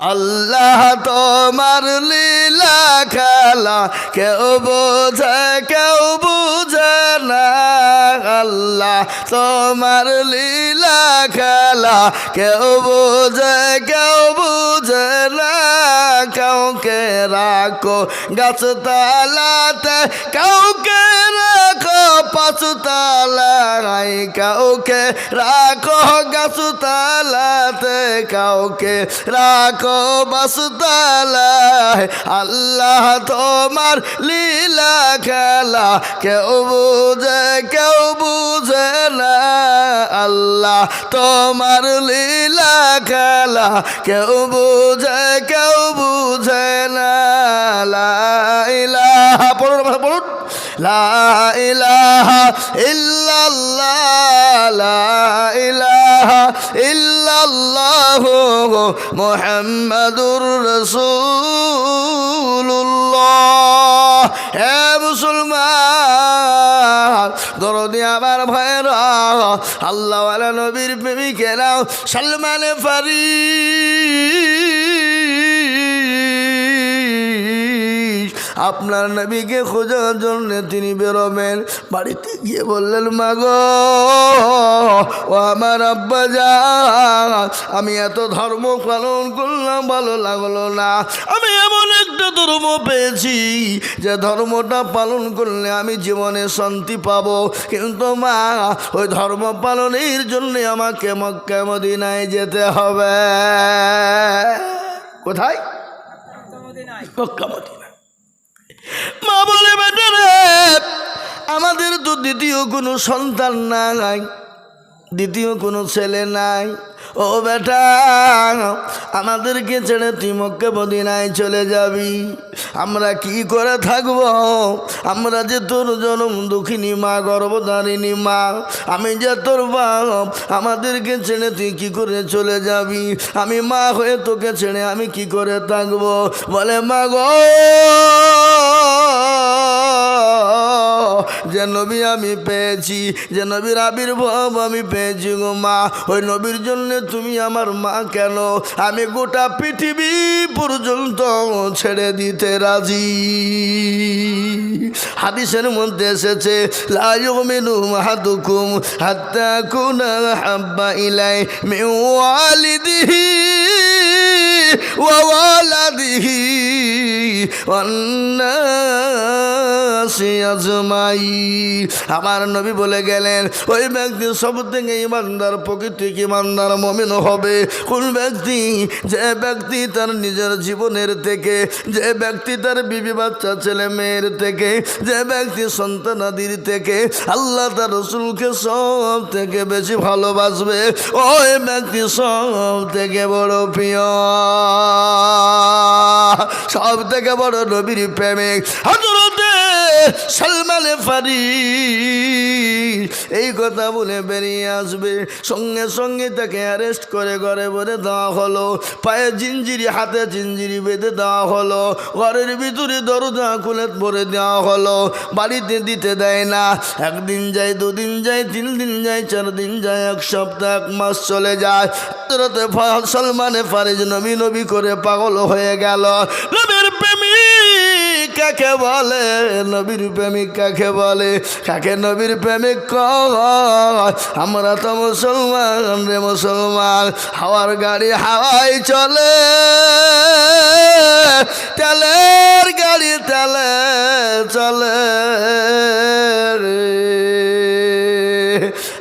আল্লাহ তোমার লীলা খেলা, কেউ বোঝে, কেউ বুঝে না। আল্লাহ তোমার লীলা খেলা, কেউ বোঝে, কেউ বুঝে না। কাউকে রাখো গাছ তালাতে কাউকে রাখো পাঁচু তালাই কাউকে রাখো গাছ তালাতে কাউকে রাখো বাসু তালায় আল্লাহ তোমার লীলা খেলা, কেউ বুঝে কেউ বুঝে না। আল্লাহ তোমার লীলা খেলা, কেউ বুঝে কেউ বুঝে না। লা ইলাহা পড়ুন পড়ুন। লা ইলাহা ইল্লাল্লাহ লা হে মুসলমান দরদি আমার ভয়েরা আল্লাহ নবীর প্রেমিকেরাও সালমান ফারি আপনার নবীকে খোঁজার জন্য তিনি বেরোবেন। বাড়িতে গিয়ে বললেন, মাগ, ও আমার আব্বা যা আমি এত ধর্ম পালন করলাম, ভালো লাগল না। আমি এমন একটা ধর্ম পেয়েছি যে ধর্মটা পালন করলে আমি জীবনে শান্তি পাবো। কিন্তু মা, ওই ধর্ম পালনের জন্য আমাকে মক্কা মদিনায় যেতে হবে। কোথায়? Mecca Medina. মা বলে বেটারে আমাদের তো দ্বিতীয় কোনো সন্তান নাই দ্বিতীয় কোনো ছেলে নাই ও বেটা, আমাদেরকে ছেড়ে তুই মক্কে মদিনায় চলে যাবি। আমরা কি করে থাকব? আমরা যে তোর জনম দুঃখিনী মা, গর্ভধারিণী মা, আমি যে তোর বাপ, আমাদেরকে ছেড়ে তুই কি করে চলে যাবি? আমি মা হয়ে তোকে ছেড়ে আমি কি করে থাকব? বলে, মা গো যে নবী আমি পেয়েছি, যে নবীর আবির্ভাব আমি পেয়েছি গো মা। ওই নবীর জন্য তুমি আমার মা কেন? আমি গোটা পৃথিবী পর্যন্ত ছেড়ে দিতে রাজি। হাদিসের মধ্যে এসেছে লাইমিনু মাহাদুকুম হাত্তা কুনা হাব্বা ইলাই মিওয়ালিদিহি ওয়ালাদিহি অন্নাসি আজমাই আমার নবী বলে গেলেন, ওই ব্যক্তি সব থেকে ইমানদার, প্রকৃতিক ইমানদার মমিন হবে। কোন ব্যক্তি, যে ব্যক্তি তার নিজের জীবনের থেকে, যে ব্যক্তি তার বিবি বাচ্চা, ছেলে মেয়ের থেকে, যে ব্যক্তি সন্তানাদির থেকে, আল্লাহ তার রসুলকে সব থেকে বেশি ভালোবাসবে। ওই ব্যক্তি সব থেকে বড় প্রিয়। সব থেকে বড় নবীর প্রেমিক। হজরতে সালমান ফারি। এই কথা বলে বেরিয়ে আসবে। সঙ্গে সঙ্গে তাকে অ্যারেস্ট করে ঘরে দেওয়া হলো। পায়ে জিঞ্জিরি হাতে জিঞ্জিরি বেঁধে দেওয়া হলো। ঘরের ভিতরে দরজা খুলে ভরে দেওয়া হলো, বাড়িতে দিতে দেয় না। একদিন যায়, দুদিন যায়, তিন দিন যায়, চার দিন যায়, এক সপ্তাহ, এক মাস চলে যায়। সলমানে ফারিজ নবী নবী করে পাগল হয়ে গেল। প্রেমিক কাকে বলে? নবীর প্রেমিক কাকে বলে? কাকে নবীর প্রেমিক কয়? আমরা তো মুসলমান রে মুসলমান, হাওয়ার গাড়ি হাওয়াই চলে। তেলের গাড়ি তেলে চলে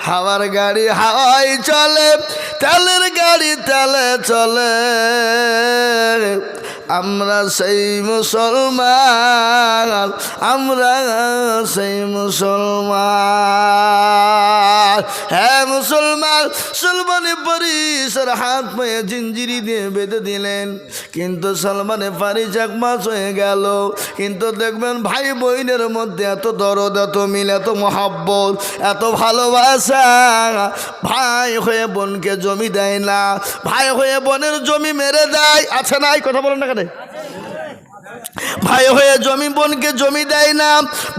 হাওয়ার গাড়ি হাওয়াই চলে, তেলের গাড়ি তেলে চলে আমরা সেই মুসলমান আমরা সেই মুসলমান। হ্যাঁ মুসলমান সলমানে পরিসর হাত পায়ে জিঞ্জিরি দিয়ে বেঁধে দিলেন। কিন্তু সলমানে পারিস এক মাস হয়ে গেল। কিন্তু দেখবেন ভাই বোনের মধ্যে এত দরদ, এত মিল, এত মহাব্বত, এত ভালোবাসা। ভাই হয়ে বোনকে জমি দেয় না। ভাই হয়ে বোনের জমি মেরে দেয়। আছে নাই কথা বলেন না কেন? ভাই হয়ে জমি বোনকে জমি দেয় না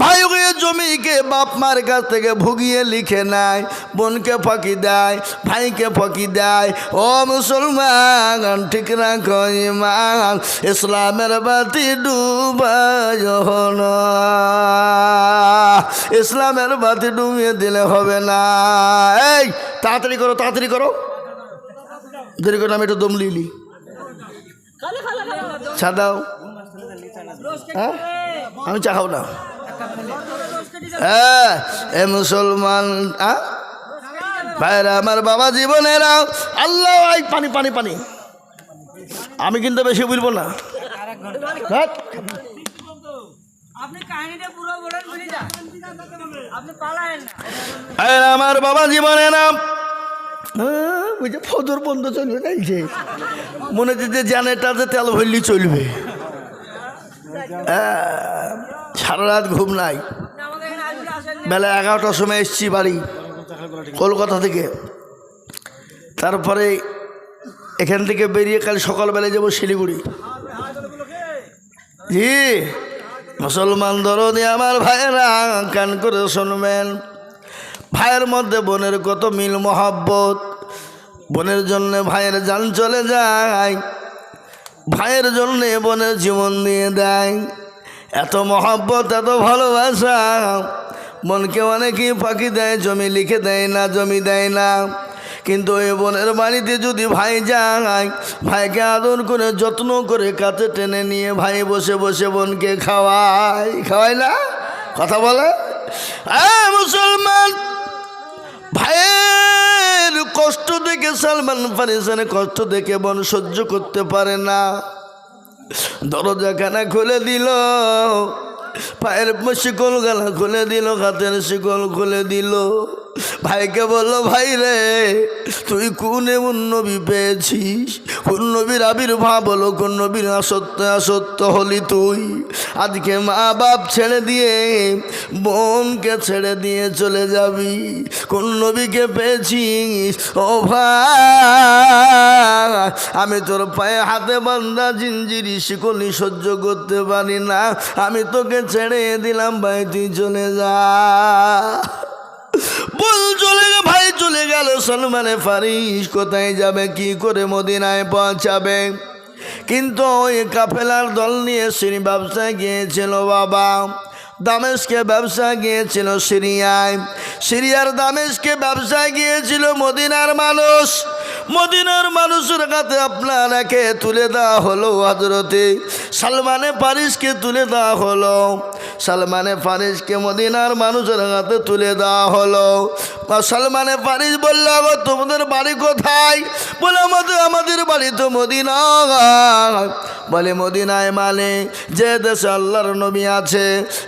ভাই হয়ে জমিকে বাপ মার কাছ থেকে ভুগিয়ে লিখে নেয় বোনকে ফাঁকি দেয় ভাইকে ফাঁকি দেয়। ও মুসলমান ঠিক রাখো ইমান ইসলামের বাতি ডুবায় না ইসলামের বাতি ডুবিয়ে দিলে হবে না। এই তাড়াতাড়ি করো তাড়াতাড়ি করো। দেরি করে আমি একটু দম লিলি চা দাও। হ্যাঁ? আমি চা খাব না। হ্যাঁ এ মুসলমান হ্যাঁ ভাইরা আমার বাবা জীবনেরা আল্লাহ আই পানি পানি পানি। আমি কিন্তু বেশি বুঝব না। যা। না। আমার বাবা জীবনেরা হ্যাঁ, ওই যে ফদর বন্ধ চলবে তাইছে মনে হচ্ছে যে জানেটাতে তেল ভরলি চলবে। হ্যাঁ, সারা রাত ঘুম নাই। বেলা এগারোটার সময় এসছি বাড়ি, কলকাতা থেকে। তারপরে এখান থেকে বেরিয়ে কাল সকালবেলায় যাব শিলিগুড়ি। জি, মুসলমান দরদি আমার ভাইয়েরা, কান করে শুনবেন। ভাইয়ের মধ্যে বোনের কত মিল মহাব্বত। বোনের জন্য ভাইয়ের যান চলে যায়। ভাইয়ের জন্য বোনের জীবন দিয়ে দেয়। এত মহাব্বত, এত ভালোবাসা। মনকে অনেকেই ফাঁকি দেয়, জমি লিখে দেয় না, জমি দেয় না। কিন্তু ওই বোনের বাড়িতে যদি ভাই যায়, ভাইকে আদর করে, যত্ন করে কাছে টেনে নিয়ে ভাই বসে বসে বোনকে খাওয়ায়। খাওয়ায় না? কথা বলে? মুসলমান, ভাইয়ের কষ্ট দেখে সালমান ফারিসানের কষ্ট দেখে বোন সহ্য করতে পারে না। দরজাখানা খুলে দিল, পায়ের শিকল গালা খুলে দিল, হাতের শিকল খুলে দিল। ভাইকে বলল, ভাই রে, তুই কোন এমন নবী পেয়েছিস? কোন নবীর আবির্ভাব হলো, কোন নবীর আসত্য আসত্য হলি তুই? আজকে মা বাপ ছেড়ে দিয়ে, বোনকে ছেড়ে দিয়ে চলে যাবি। কোন নবীকে পেয়েছিস? ও ভাই, আমি তোর পায়ে হাতে বান্ধা জিঞ্জিরি শিকলি সহ্য করতে পারি না। আমি তোকে ছেড়ে দিলাম, ভাই, তুই চলে যা। চলে গেল সলমানে ফারিস কোথায় যাবে, কি করে মদিনায় পৌঁছাবে? কিন্তু ওই কাফেলার দল নিয়ে শ্রী ব্যবসায় গিয়েছিল বাবা। দামেশকে ব্যবসা গিয়েছিল সিরিয়ায়। সিরিয়ার দামেশকে ব্যবসায় গিয়েছিল মদিনার মানুষ। মদিনার মানুষের কাছে আপনার একে তুলে দেওয়া হলো হজরতে সালমানে পারিসকে তুলে দেওয়া হলো। সালমানে পারিসকে মদিনার মানুষের হাতে তুলে দেওয়া হলো। সালমানে পারিস বলল "গো, তোমাদের বাড়ি কোথায়? বলে আমাদের আমাদের বাড়ি তো মদিনা। বলে মদিনায় মানে যে দেশে আল্লাহর নবী আছে,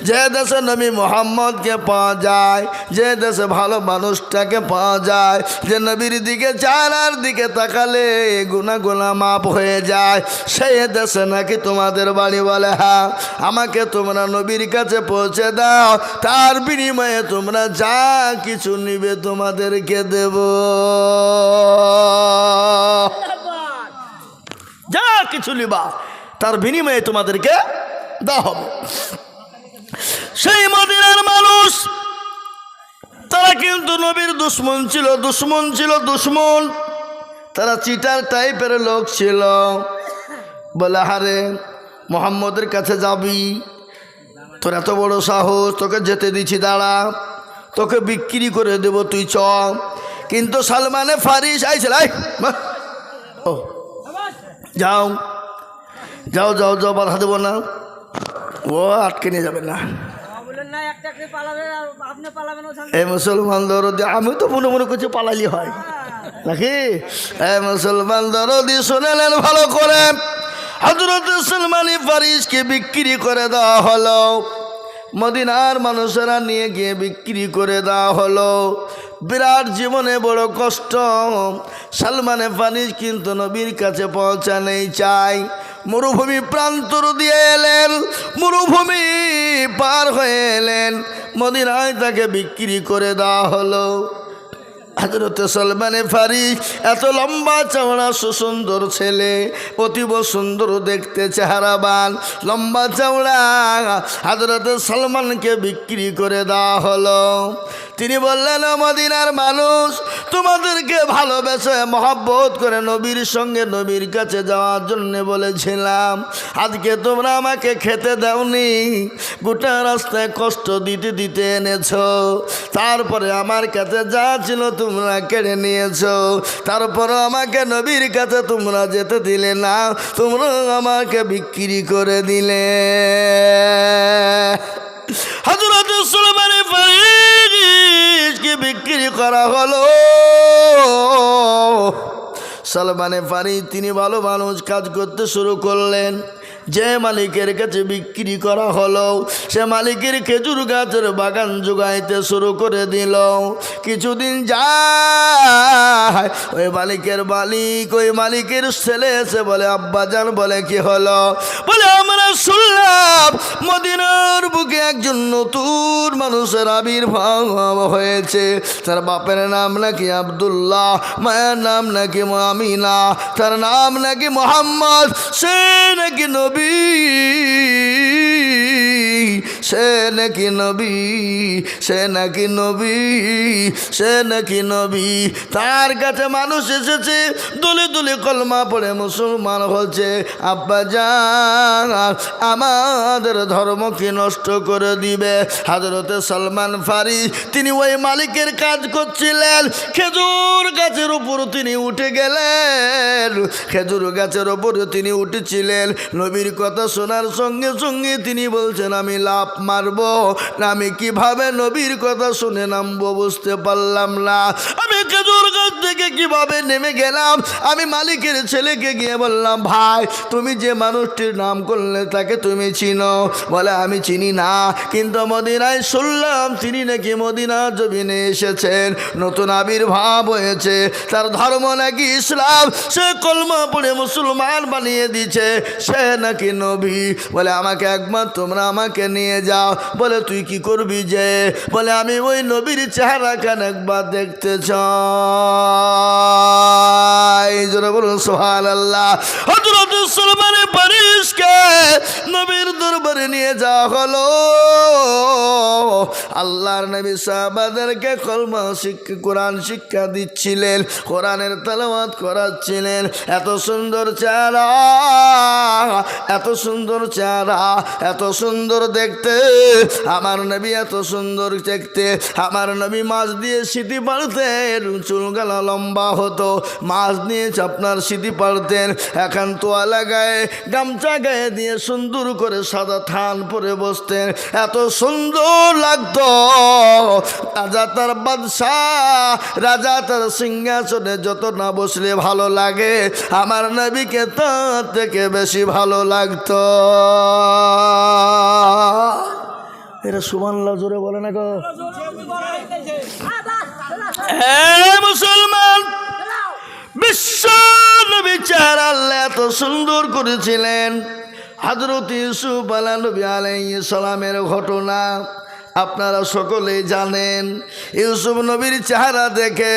যে দেশে নবী মোহাম্মদকে পাওয়া যায়, যে দেশে ভালো মানুষটাকে পাওয়া যায়, যে নবীর দিকে চারার দিকে তাকালে গুনা গুনা মাপ হয়ে যায়। সেই দেশে নাকি তোমাদের বাড়ি বলে হ্যাঁ আমাকে তোমরা নবীর কাছে পৌঁছে দাও, তার বিনিময়ে তোমরা যা কিছু নিবে তোমাদেরকে দেব। যা কিছু নিবা তার বিনিময়ে তোমাদেরকে দেওয়া হবে। সেই মদিনার মানুষ তারা কিন্তু নবীর দুশ্মন ছিল দুশ্মন ছিল দুশ্মন। তারা চিটার টাইপের লোক ছিল। বলে হারে মোহাম্মদের কাছে যাবি? তোর এত বড় সাহস তোকে যেতে দিছি দাঁড়া। তোকে বিক্রি করে দেব তুই চ। কিন্তু সালমানে ফারিস আইছিল আই, বাহ। ও যাও। যাও যাও যাও বাধা দেবো না। ও আটকে নিয়ে যাবে না। ওখান এই মুসলমান দরদি আমি তো মনে মনে করছি পালালি হয়। নাকি? এই মুসলমান দরদি শুনেলেন ভালো করে। হজরত সলমানি ফারিসকে বিক্রি করে দেওয়া হলো। মদিনার মানুষেরা নিয়ে গিয়ে বিক্রি করে দেওয়া হলো। বিরাট জীবনে বড় কষ্ট। সালমানে ফারিস কিন্তু নবীর কাছে পৌঁছানেই চাই। মরুভূমি প্রান্তর দিয়ে এলেন, মরুভূমি পার হয়ে এলেন। মদিনায় তাকে বিক্রি করে দেওয়া হলো। হাজরতে সলমানে ফারি, এত লম্বা চওড়া সুসুন্দর ছেলে, অতীব সুন্দর দেখতে চেহারাবান লম্বা চওড়া হাজরতে সলমানকে বিক্রি করে দেওয়া হলো। তিনি বললেন মদিনার মানুষ, তোমাদেরকে ভালোবেসে মহব্বত করে নবীর সঙ্গে নবীর কাছে যাওয়ার জন্য বলেছিলাম। আজকে তোমরা আমাকে খেতে দাওনি, গোটা রাস্তায় কষ্ট দিতে দিতে এনেছো। তারপরে আমার কাছে যা ছিল তোমরা কেড়ে নিয়েছো। তারপরে আমাকে নবীর কাছে তোমরা যেতে দিলে না তোমরা আমাকে বিক্রি করে দিলে। হজরত সুলমানে ফারিজকে বিক্রি করা হলো? সলমানে ফারিজ তিনি ভালো মানুষ কাজ করতে শুরু করলেন। যে মালিকের কাছে বিক্রি করা হলো, সে মালিকের খেজুর গাছের বাগান জোগাইতে শুরু করে দিল। কিছুদিন যায়, ওই মালিকের মালিক, ওই মালিকের ছেলে এসে বলে আব্বাজান বলে কি হলো? বলে, আমরা শুনলাম মদিনার বুকে একজন নতুন মানুষের আবির্ভাব হয়েছে। তার বাপের নাম নাকি আব্দুল্লাহ, মায়ের নাম নাকি আমিনা, তার নাম নাকি মোহাম্মদ, সে নাকি be. সে নাকি নবী, সে নাকি নবী, সে নাকি নবী। তার কাছে মানুষ এসেছে, দলে দলে কলমা পড়ে মুসলমান হচ্ছে। আব্বা যান আমাদের ধর্মকে নষ্ট করে দিবে? হাজরতে সলমান ফারি, তিনি ওই মালিকের কাজ করছিলেন। খেজুর গাছের উপর তিনি উঠে গেলেন। খেজুর গাছের উপর তিনি উঠেছিলেন। নবীর কথা শোনার সঙ্গে সঙ্গে তিনি বলছেন, আমি লাভ মারবো। আমি কীভাবে নবীর কথা শুনে নামবো বুঝতে পারলাম না। আমি খেজুর গাছ থেকে কীভাবে নেমে গেলাম? আমি মালিকের ছেলেকে গিয়ে বললাম, ভাই, তুমি যে মানুষটির নাম করলে তাকে তুমি চিনো? বলে, আমি চিনি না। কিন্তু মদিনায় শুনলাম তিনি নাকি মদিনা জমিনে এসেছেন। নতুন আবির্ভাব হয়েছে। তার ধর্ম নাকি ইসলাম। সে কলমা পড়ে মুসলমান বানিয়ে দিয়েছে। সে নাকি নবী। বলে, আমাকে একবার তোমরা আমাকে নিয়ে যাও। বলে, তুই কি করবি যে? বলে, আমি ওই নবীর চেহারা খান একবার দেখতে চাই সোহান আল্লাহ নবীর দরবারে নিয়ে যাওয়া হলো। আল্লাহর নবী সাহাবাদেরকে কলমা শিক্ষা কোরআন শিক্ষা দিচ্ছিলেন, কোরআনের তালাওয়াত করাচ্ছিলেন। এত সুন্দর চেহারা, এত সুন্দর চেহারা, এত সুন্দর দেখতে। আমার নবী এত সুন্দর দেখতে। আমার নবী মাছ দিয়ে সিটি পাড়তেন চুলগালা লম্বা হতো। মাছ নিয়ে আপনার সিটি পাড়তেন, এখন তোয়ালা গায়ে গামছা গায়ে দিয়ে সুন্দর করে সাদা থান পরে বসতেন। এত সুন্দর লাগতো। রাজা তার বাদশাহ, রাজা তার সিংহাসনে যত না বসলে ভালো লাগে। আমার নবীকে তার থেকে বেশি ভালো লাগতো। এরা সুমান্লা জোরে বলে না গো। মুসলমান, বিশ্ব নবী চেহারা এত সুন্দর করেছিলেন। হজরত ইউসুফ আলা নবী আলাই সালামের ঘটনা। আপনারা সকলেই জানেন, ইউসুফ নবীর চেহারা দেখে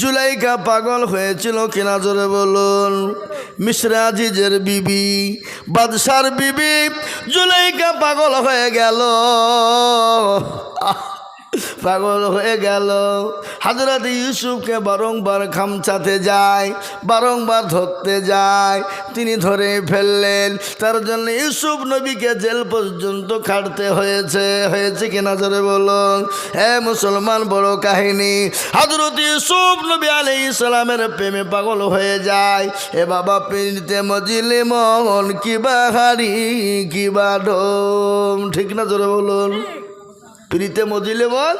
জুলাইকা পাগল হয়েছিল কিনা জোরে বলুন। মিশ্রাজিজের বিবি, বাদশার বিবি জুলাইকা পাগল হয়ে গেল। পাগল হয়ে গেল। হাজরত ইউসুফকে বারংবার খামচাতে যায়, বারংবার ধরতে যায়। তিনি ধরে ফেললেন। তার জন্য ইউসুফ নবীকে জেল পর্যন্ত খাটতে হয়েছে। হয়েছে কিনা ধরে বলুন। হ্যাঁ মুসলমান, বড় কাহিনী। হাজরত ইউসুফ নবী আলি ইসলামের প্রেমে পাগল হয়ে যায়। এ বাবা পিড়িতে মজিলে মন কিবা হারি কিবা ডোম। ঠিক না ধরে বলুন। প্রীতে মজিলে বল?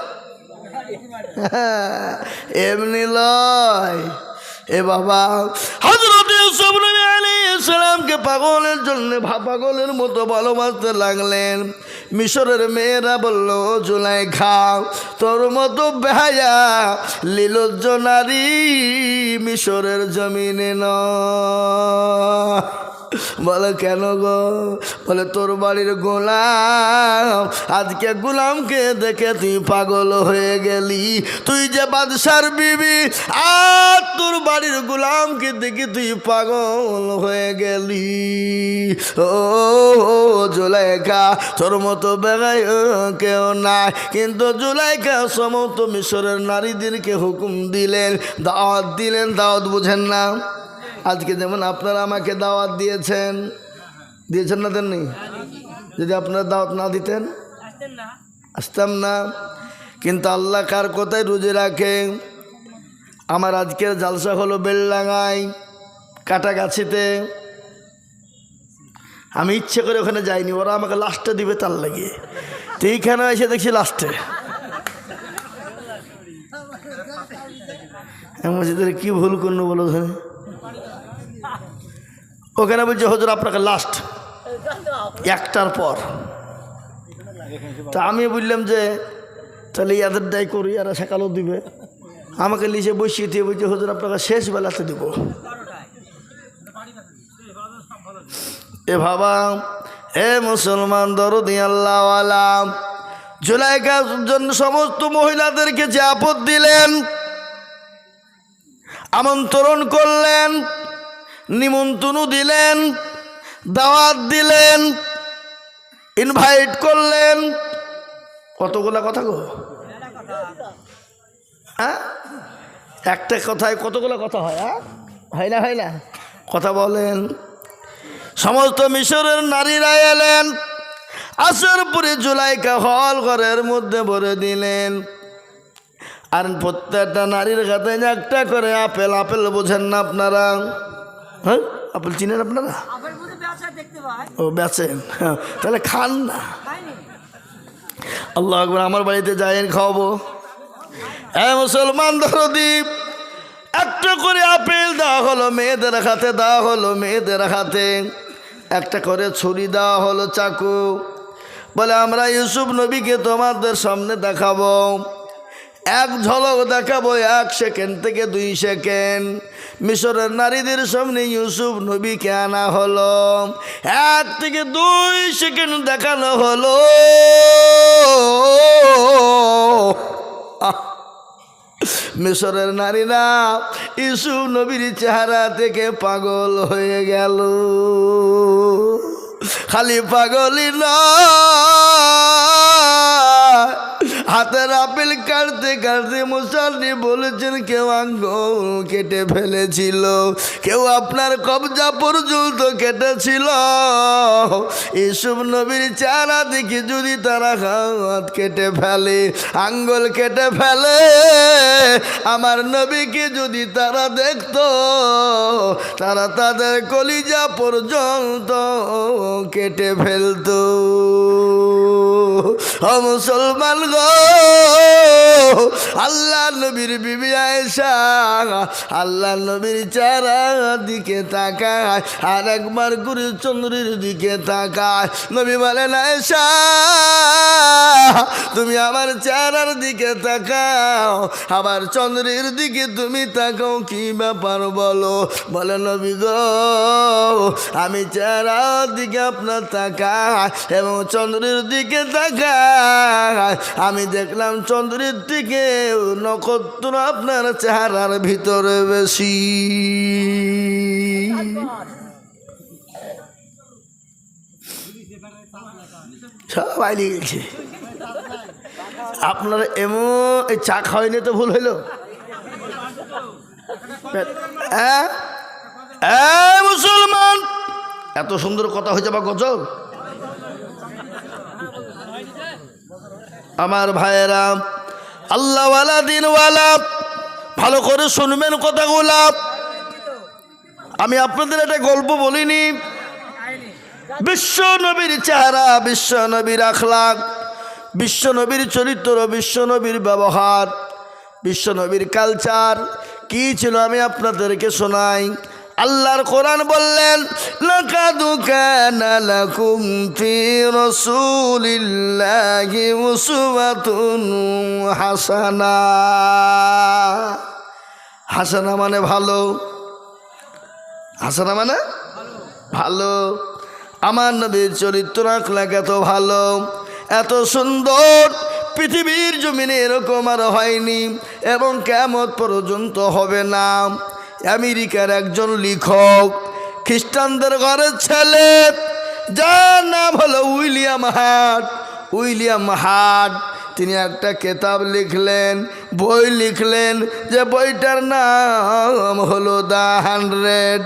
এমনি লয়। এ বাবা হজরত ইউসুফ নবী আলাইহিস সালামকে পাগলের জন্য পাগলের মতো ভালোবাসতে লাগলেন। মিশরের মেয়েরা বলল জুলাই খাও তোর মতো বেহায়া লীলজ্জ নারী মিশরের জমিনে ন বলে, কেন গো? বলে, তোর বাড়ির গোলাম, আজকে গোলামকে দেখে তুই পাগল হয়ে গেলি। তুই যে বাদশার বিবি, আর তোর বাড়ির গোলামকে দেখে তুই পাগল হয়ে গেলি। ও জুলাইকা, তোর মতো বেগাই কেউ নাই। কিন্তু জুলাইকা সমস্ত মিশরের নারীদেরকে হুকুম দিলেন, দাওয়াত দিলেন। দাওয়াত বুঝেন না? আজকে যেমন আপনারা আমাকে দাওয়াত দিয়েছেন দিয়েছেন না দেননি? যদি আপনারা দাওয়াত না দিতেন? আসতাম না। কিন্তু আল্লাহ কার কোথায় রুজে রাখে? আমার আজকের জালসা হলো বেলডাঙায় কাটাগাছিতে। আমি ইচ্ছে করে ওখানে যাইনি, ওরা আমাকে লাস্টে দিবে তার লাগিয়ে। তো এইখানে এসে দেখছি লাস্টে তাহলে কী ভুল করল বলো ওখানে ওখানে বলছে, হজুর, আপনাকে লাস্ট একটার পর। তা আমি বললাম যে, তাহলে ইয়াদের দায় করি, আর সেকালও দিবে। আমাকে লিখে বসিয়ে দিয়ে বলছে, হুজুর, আপনাকে শেষ বেলাতে দিব। এ বাবা, এ মুসলমান দরদি আল্লাহওয়ালা জুলাইকার জন্য সমস্ত মহিলাদেরকে যে আপদ দিলেন, আমন্ত্রণ করলেন নিমন্ত্রণ দিলেন, দাওয়াত দিলেন ইনভাইট করলেন। কতগুলা কথা গো? হ্যাঁ? একটা কথায় কতগুলো কথা হয় হ্যাঁ? হয় না হয় না? কথা বলেন। সমস্ত মিশরের নারীরা এলেন, আসর পরে জুলাইকা হল ঘরের মধ্যে ভরে দিলেন। আর প্রত্যেকটা নারীর হাতে একটা করে আপেল আপেল বোঝেন না আপনারা? হ্যাঁ? আপেল চিনেন আপনারা? ও বেচেন হ্যাঁ, তাহলে খান না। আল্লাহ আকবর আমার বাড়িতে যাইন খাওয়াবো। হ্যাঁ মুসলমান দ্বীপ। একটা করে আপেল দেওয়া হলো মেয়েদের হাতে দেওয়া হলো মেয়েদের হাতে। একটা করে ছুরি দেওয়া হলো চাকু। বলে আমরা ইউসুফ নবীকে তোমাদের সামনে দেখাবো। এক ঝলক দেখাবো এক সেকেন্ড থেকে দুই সেকেন্ড। মিশরের নারীদের সামনে ইউসুফ নবীকে আনা হলো? এক থেকে দুই সেকেন্ড দেখানো হলো! মিশরের নারীরা ইউসুফ নবীর চেহারা থেকে পাগল হয়ে গেল। খালি পাগলই নয়। হাতের আপেল কাটতে কাটতে মুসাল্লি বলেছেন, কেউ আঙ্গুল কেটে ফেলেছিল, কেউ আপনার কবজা পর্যন্ত কেটেছিল। ইসুফ নবীর চারা দেখি যদি তারা হাত কেটে ফেলে, আঙ্গুল কেটে ফেলে, আমার নবীকে যদি তারা দেখতো, তারা তাদের কলিজা পর্যন্ত কেটে ফেলতো। মুসলমান গো আল্লাহ নবীর বিবি আয়েশা, আল্লাহ নবীর চারা দিকে তাকায়, আর একবার গুরু চন্দ্রের দিকে তাকায়। নবী বলেন, আয়েশা, তুমি আমার চারার দিকে তাকাও, আবার চন্দ্রের দিকে তুমি তাকাও, কি ব্যাপার বলো? বলে, নবী গো, আমি চারার দিকে আপনার তাকাই এবং চন্দ্রের দিকে তাকাই আমি দেখলাম চন্দ্রের দিকে নক্ষত্র আপনার চেহারার ভিতরে বেশি। সবাই লিখেছে আপনার এমন এই চা খাওয়াইনি তো ভুল হইল। হ্যাঁ হ্যাঁ, মুসলমান! এত সুন্দর কথা হয়েছে বা গজব। আমার ভাইয়েরা, আল্লাহওয়ালা, দিনওয়ালা, ভালো করে শুনবেন কথাগুলা। আমি আপনাদের একটা গল্প বলিনি। বিশ্ব নবীর চেহারা বিশ্ব নবীর আখলাক বিশ্ব নবীর চরিত্র বিশ্ব নবীর ব্যবহার বিশ্ব নবীর কালচার কি ছিল আমি আপনাদেরকে শোনাই। আল্লাহর কোরআন বললেন হাসানা। হাসানা মানে ভালো। হাসানা মানে ভালো। আমার নবীর চরিত্র আখলাক এত ভালো, এত সুন্দর, পৃথিবীর জমিনে এরকম আর হয়নি এবং কেমন পর্যন্ত হবে না। আমেরিকার একজন লেখক, খ্রিস্টানদের ঘরের ছেলে। যার নাম হলো উইলিয়াম হাট উইলিয়াম হাট তিনি একটা কেতাব লিখলেন, বই লিখলেন। যে বইটার নাম হলো দ্য হান্ড্রেড।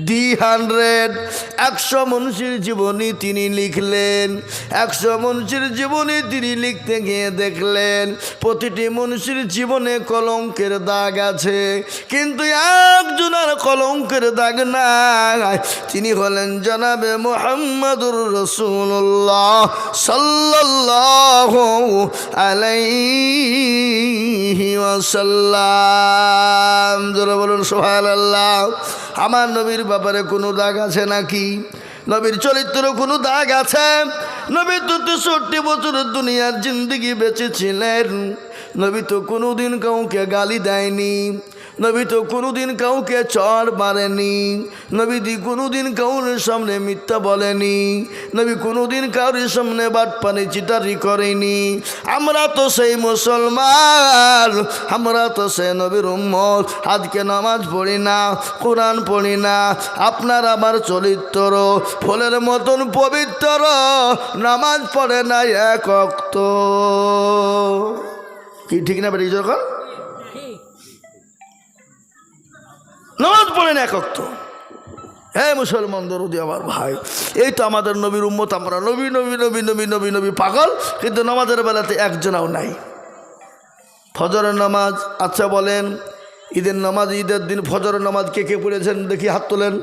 দি হান্ড্রেড একশো মনুষ্যের জীবনী তিনি লিখলেন। একশো মনুষ্যের জীবনী তিনি লিখতে গিয়ে দেখলেন, প্রতিটি মনুষ্যের জীবনে কলঙ্কের দাগ আছে। কিন্তু একজনের কলঙ্কের দাগ নাই। তিনি হলেন জনাবে মোহাম্মদুর রসুল্লাহ সাল্লাহ আলাইহি ওয়াসাল্লাম। বলুন সোহাল আল্লাহ আমার নবীর ব্যাপারে কোনো দাগ আছে নাকি? নবীর চরিত্র কোনো দাগ আছে? নবী তো তেষট্টি বছর দুনিয়ার জিন্দগি বেঁচেছিলেন। নবী তো কোনোদিন কাউকে গালি দেয়নি। নবী তো কোনোদিন কাউকে চড় মারেনি। নবীদি কোনোদিন কাউরের সামনে মিথ্যা বলেনি। নবী কোনোদিন কাউরের সামনে বাট পানি চিটারি করেনি। আমরা তো সেই মুসলমান, আমরা তো সে নবীর উম্মত। আজকে নামাজ পড়ি না, কোরআন পড়ি না। আপনার আমার চরিত্র, ফলের মতন পবিত্র, নামাজ পড়ে না এক অক্ত। কি, ঠিক না বেরিয়ে যখন নামাজ পড়েন একক তো হ্যাঁ মুসলমান দরদি আমার ভাই, এই তো আমাদের নবীর উম্মত, আমরা নবী নবী নবী নবী নবী নবী পাগল, কিন্তু নামাজের বেলাতে একজনাও নাই। ফজরের নামাজ আচ্ছা বলেন, ঈদের নামাজ, ঈদের দিন ফজরের নামাজ কে কে পড়েছেন? দেখি হাত তোলেন।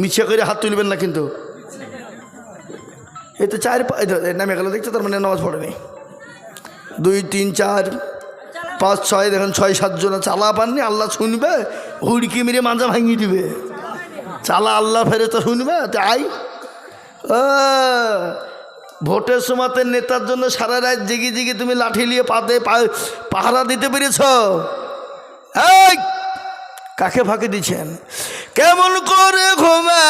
মিছে করে হাত তুলবেন না কিন্তু। এই তো চার নামে গেল, দেখছ তার মানে নামাজ পড়েনি। দুই, তিন, চার পাঁচ, ছয়, দেখেন ছয় সাতজন চালা পাননি, আল্লাহ শুনবে, হুড়কি মেরে মাঞ্জা ভাঙিয়ে দিবে। চালা আল্লাহ ফেরে তো শুনবে তাই ভোটের সময়তে নেতার জন্য সারা রাত জেগে জেগে তুমি লাঠি নিয়ে পাতে পাহারা দিতে পেরেছ? কাকে ফাঁকে দিচ্ছেন? কেমন করে ঘুমা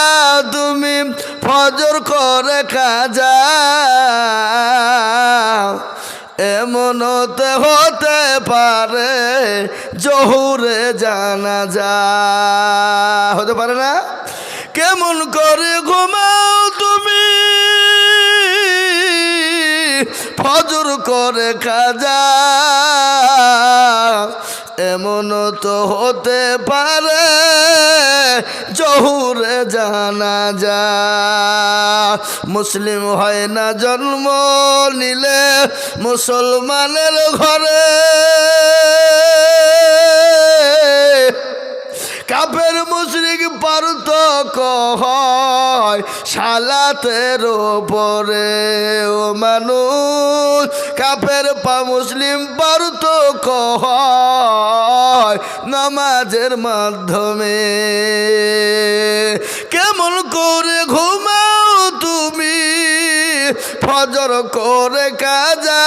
তুমি? ফজর করে কাজা। এমন হতে পারে, জহুরে জানা যা। হতে পারে না? কেমন করে ঘুমাও তুমি? ফজর করে কাজা এমন তো হতে পারে, জহুরে জানা যা মুসলিম হয় না জন্ম নিলে মুসলমানের ঘরে। কাপের মুশরিক পারতক হয় সালাতের ওপরে ও মানুষ কাপের পা মুসলিম পারতক হয় নামাজের মাধ্যমে। কেমন করে ঘুমাও তুমি? ফজর করে কাজা